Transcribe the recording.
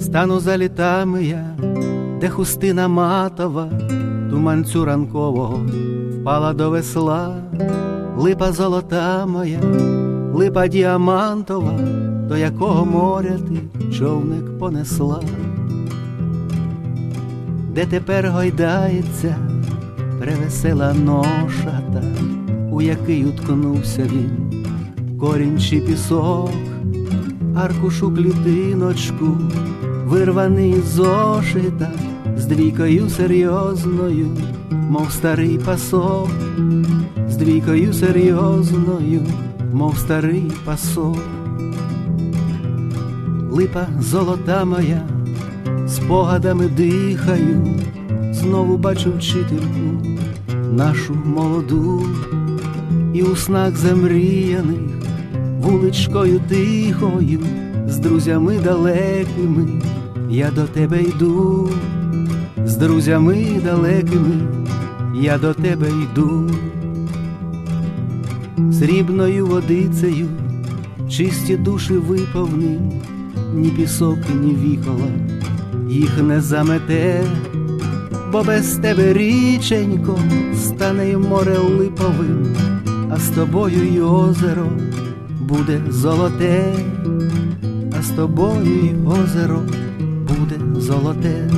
Стану за літами я, де хустина матова, туманцю ранкового впала до весла, липа золота моя, липа діамантова, до якого моря ти човник понесла, де тепер гойдається превесела ноша та, у який уткнувся він, корінь чи пісок, аркушу клітиночку, вирваний із зошита, з двійкою серйозною, мов старий пасок, з двійкою серйозною, мов старий пасок. Липа золота моя, спогадами дихаю, знову бачу вчительку нашу молоду, і у снах замріяних, вуличкою тихою, з друзями далекими, я до тебе йду, з друзями далекими, я до тебе йду, срібною водицею, чисті душі виповним, ні пісок, ні віхола їх не замете. Бо без тебе річенько стане й море липовим, а з тобою й озеро буде золоте, а з тобою озеро буде золоте.